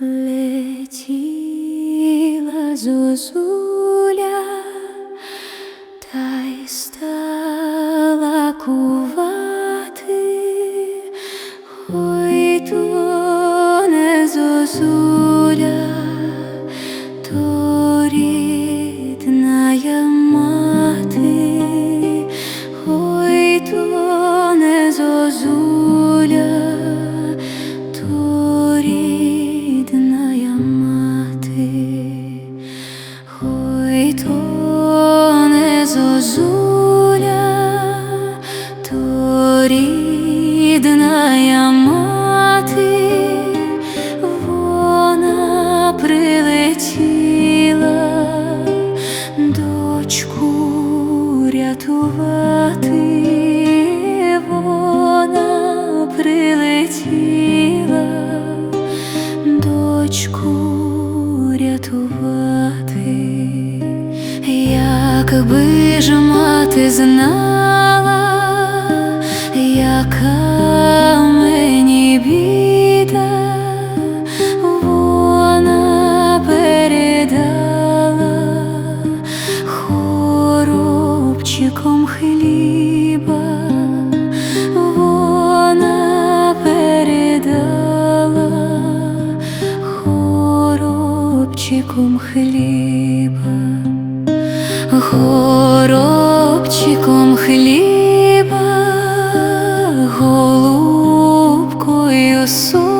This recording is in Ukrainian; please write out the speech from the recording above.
Летіла зозуля, та й стала кувати, ой то не зозуля, то рідная мати, зозуля, мати, вона прилетіла дочку рятувати, вона прилетіла якби ж мати знала, яка мені біда, вона передала хоробчиком хліба, вона передала хоробчиком хліба, хоробчиком хліба, голубкою су.